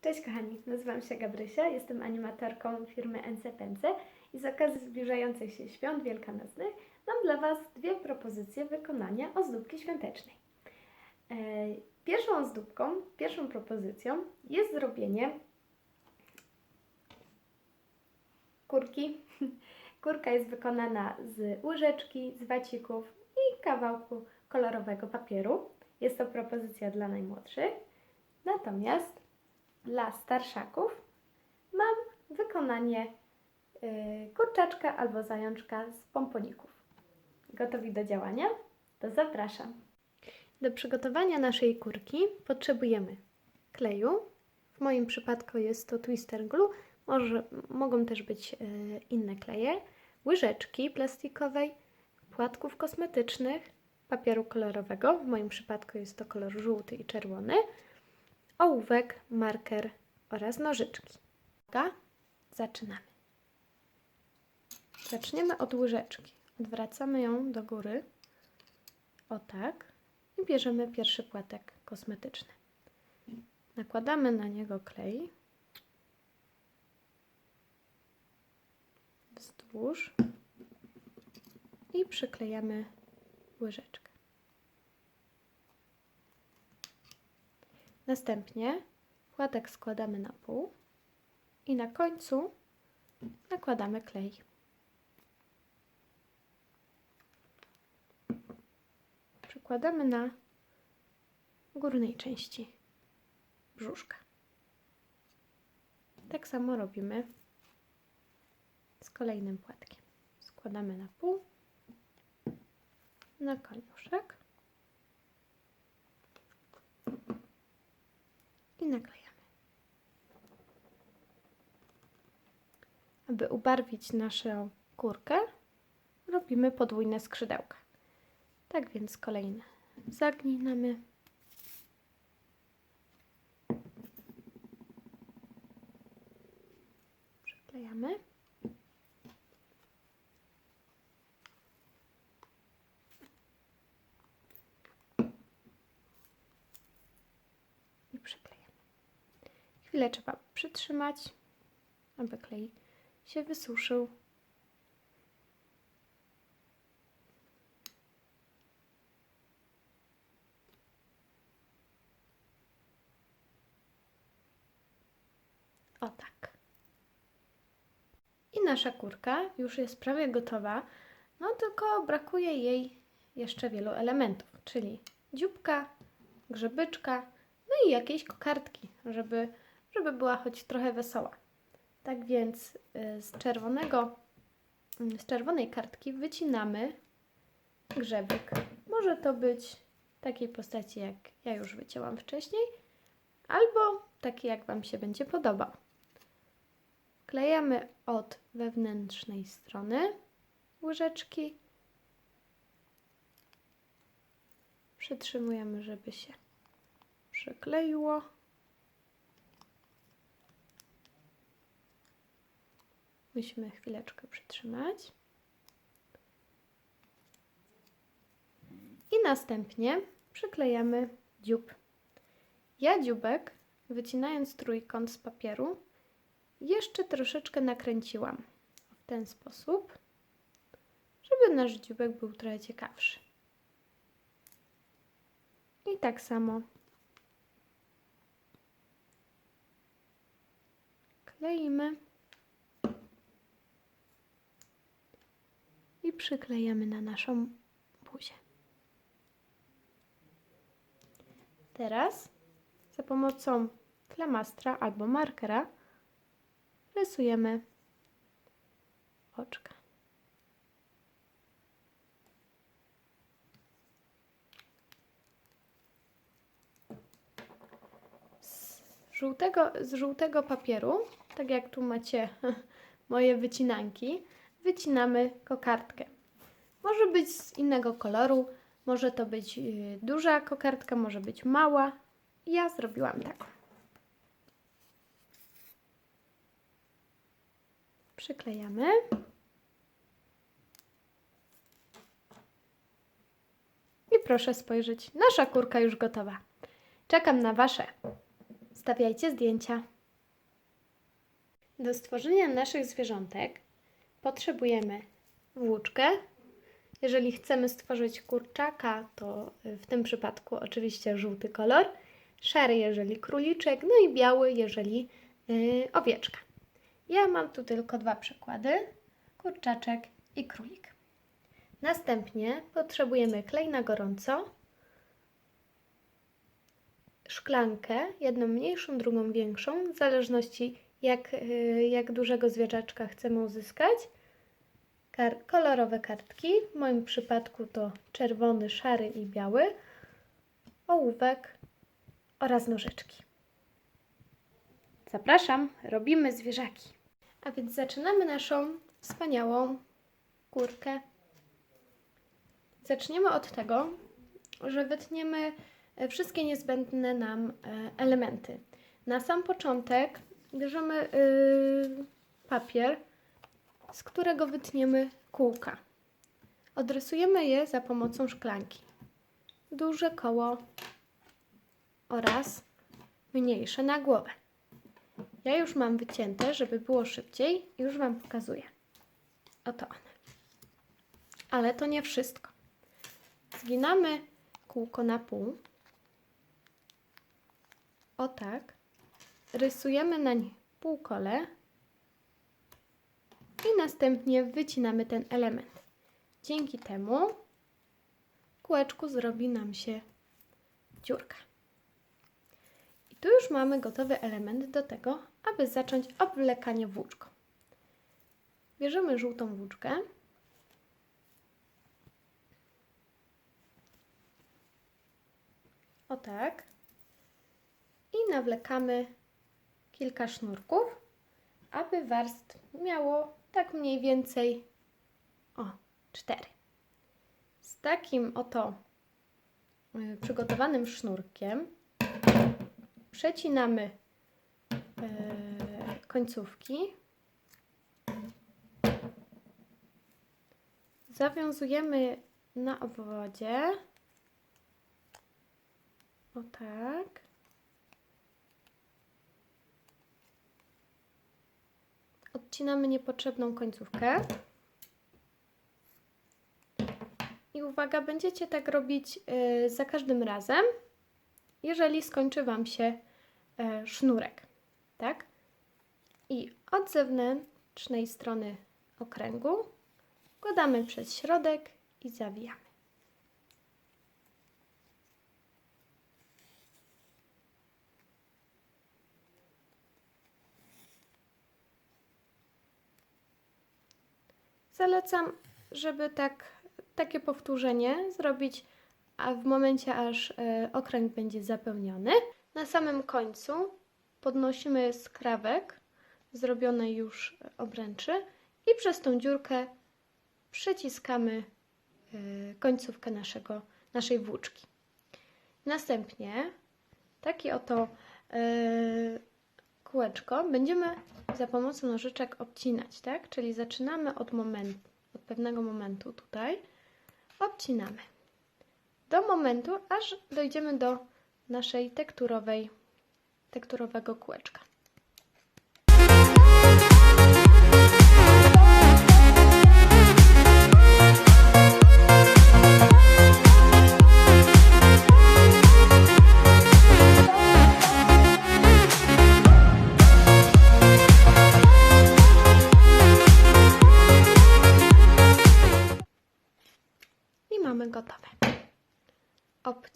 Cześć kochani, nazywam się Gabrysia, jestem animatorką firmy NCPNC i z okazji zbliżających się świąt wielkanocnych mam dla Was dwie propozycje wykonania ozdóbki świątecznej. E, Pierwszą ozdóbką, pierwszą propozycją jest zrobienie kurki. Kurka jest wykonana z łyżeczki, z wacików i kawałku kolorowego papieru. Jest to propozycja dla najmłodszych. Natomiast dla starszaków mam wykonanie y, kurczaczka albo zajączka z pomponików. Gotowi do działania? To zapraszam. Do przygotowania naszej kurki potrzebujemy kleju. W moim przypadku jest to Twister Glue, może, mogą też być y, inne kleje, łyżeczki plastikowej, płatków kosmetycznych, papieru kolorowego, w moim przypadku jest to kolor żółty i czerwony, ołówek, marker oraz nożyczki. Uwaga, zaczynamy. Zaczniemy od łyżeczki. Odwracamy ją do góry. O tak. I bierzemy pierwszy płatek kosmetyczny. Nakładamy na niego klej. Wzdłuż. I przyklejamy łyżeczkę. Następnie płatek składamy na pół i na końcu nakładamy klej. Przykładamy na górnej części brzuszka. Tak samo robimy z kolejnym płatkiem. Składamy na pół, na koniuszek naklejamy. Aby ubarwić naszą kurkę, robimy podwójne skrzydełka. Tak więc kolejne zagninamy. Przyklejamy. I przyklejamy. Chwilę trzeba przytrzymać, aby klej się wysuszył. O tak. I nasza kurka już jest prawie gotowa, no tylko brakuje jej jeszcze wielu elementów, czyli dzióbka, grzebyczka, no i jakiejś kokardki, żeby, żeby była choć trochę wesoła. Tak więc y, z czerwonego, y, z czerwonej kartki wycinamy grzebek. Może to być takiej postaci, jak ja już wycięłam wcześniej, albo taki, jak Wam się będzie podobał. Klejamy od wewnętrznej strony łyżeczki. Przytrzymujemy, żeby się przykleiło. Musimy chwileczkę przytrzymać. I następnie przyklejamy dziób. Ja dzióbek, wycinając trójkąt z papieru, jeszcze troszeczkę nakręciłam w ten sposób, żeby nasz dzióbek był trochę ciekawszy. I tak samo kleimy przyklejamy na naszą buzię. Teraz za pomocą flamastra albo markera rysujemy oczka. Z żółtego, z żółtego papieru, tak jak tu macie moje wycinanki, wycinamy kokardkę. Może być z innego koloru, może to być y, duża kokardka, może być mała. Ja zrobiłam taką. Przyklejamy. I proszę spojrzeć, nasza kurka już gotowa. Czekam na Wasze wstawiajcie zdjęcia. Do stworzenia naszych zwierzątek potrzebujemy włóczkę. Jeżeli chcemy stworzyć kurczaka, to w tym przypadku oczywiście żółty kolor, szary jeżeli króliczek, no i biały jeżeli yy, owieczka. Ja mam tu tylko dwa przykłady: kurczaczek i królik. Następnie potrzebujemy klej na gorąco, szklankę, jedną mniejszą, drugą większą, w zależności jak, y, jak dużego zwierzaczka chcemy uzyskać. Kar kolorowe kartki, w moim przypadku to czerwony, szary i biały, ołówek oraz nożyczki. Zapraszam, robimy zwierzaki. A więc zaczynamy naszą wspaniałą kurkę. Zaczniemy od tego, że wytniemy e, wszystkie niezbędne nam e, elementy. Na sam początek bierzemy y, papier, z którego wytniemy kółka. Odrysujemy je za pomocą szklanki. Duże koło oraz mniejsze na głowę. Ja już mam wycięte, żeby było szybciej już Wam pokazuję. Oto one. Ale to nie wszystko. Zginamy kółko na pół. O tak. Rysujemy nań półkole i następnie wycinamy ten element. Dzięki temu kółeczku zrobi nam się dziurka. I tu już mamy gotowy element do tego, aby zacząć obwlekanie włóczką. Bierzemy żółtą włóczkę. O tak. I nawlekamy kilka sznurków, aby warstw miało tak mniej więcej o cztery. Z takim oto y, przygotowanym sznurkiem przecinamy e, końcówki. Zawiązujemy na obwodzie. O tak. Odcinamy niepotrzebną końcówkę. I uwaga, będziecie tak robić y, za każdym razem, jeżeli skończy Wam się y, sznurek, tak? I od zewnętrznej strony okręgu wkładamy przez środek i zawijamy. Zalecam, żeby tak, takie powtórzenie zrobić a w momencie, aż e, okręg będzie zapełniony. Na samym końcu podnosimy skrawek zrobionej już obręczy i przez tą dziurkę przyciskamy e, końcówkę naszego, naszej włóczki. Następnie takie oto e, kółeczko będziemy za pomocą nożyczek obcinać, tak? Czyli zaczynamy od momentu, od pewnego momentu tutaj, obcinamy do momentu, aż dojdziemy do naszej tekturowej, tekturowego kółeczka.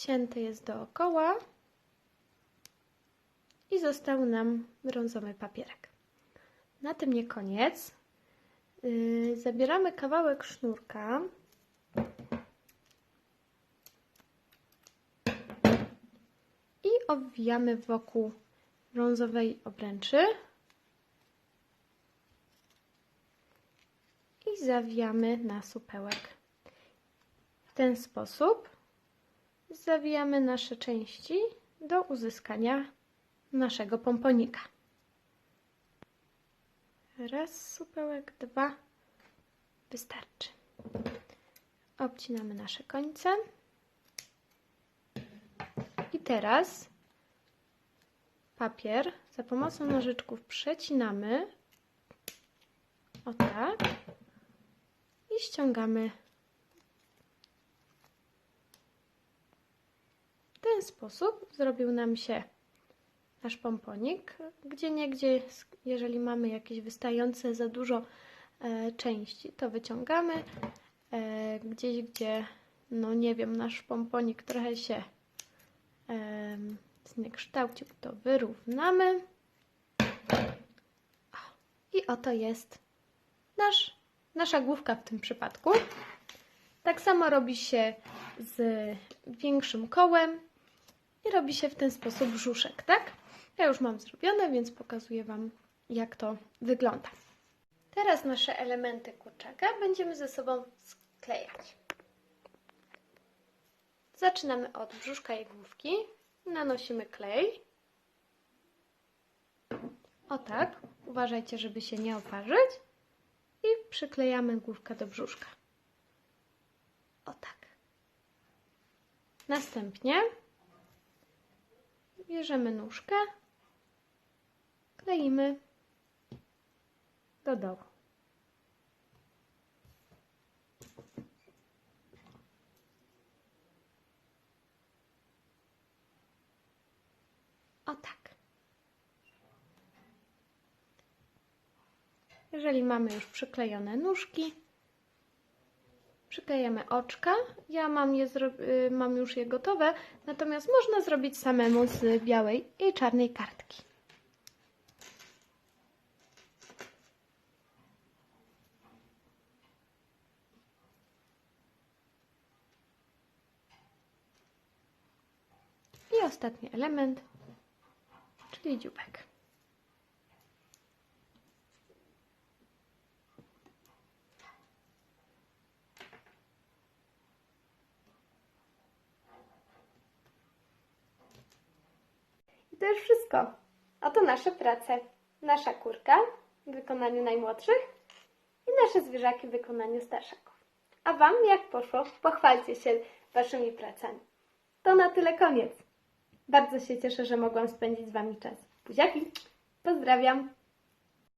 Obcięte jest dookoła i został nam brązowy papierek. Na tym nie koniec. Yy, zabieramy kawałek sznurka. I obwijamy wokół brązowej obręczy. I zawijamy na supełek. W ten sposób zawijamy nasze części do uzyskania naszego pomponika. Raz supełek, dwa. Wystarczy. Obcinamy nasze końce. I teraz papier za pomocą nożyczków przecinamy. O tak. I ściągamy w ten sposób. Zrobił nam się nasz pomponik. Gdzie niegdzie, jeżeli mamy jakieś wystające za dużo e, części, to wyciągamy. E, gdzieś, gdzie, no nie wiem, nasz pomponik trochę się em, zniekształcił, to wyrównamy. I oto jest nasz, nasza główka w tym przypadku. Tak samo robi się z większym kołem i robi się w ten sposób brzuszek, tak? Ja już mam zrobione, więc pokazuję Wam, jak to wygląda. Teraz nasze elementy kurczaka będziemy ze sobą sklejać. Zaczynamy od brzuszka i główki. Nanosimy klej. O tak. Uważajcie, żeby się nie oparzyć. I przyklejamy główkę do brzuszka. O tak. Następnie bierzemy nóżkę, kleimy do dołu. O tak. Jeżeli mamy już przyklejone nóżki, przyklejamy oczka. Ja mam, je y, mam już je gotowe, natomiast można zrobić samemu z białej i czarnej kartki. I ostatni element, czyli dziubek. To już wszystko. Oto nasze prace. Nasza kurka w wykonaniu najmłodszych i nasze zwierzaki w wykonaniu starszaków. A Wam jak poszło? Pochwalcie się Waszymi pracami. To na tyle koniec. Bardzo się cieszę, że mogłam spędzić z Wami czas. Buziaki, pozdrawiam.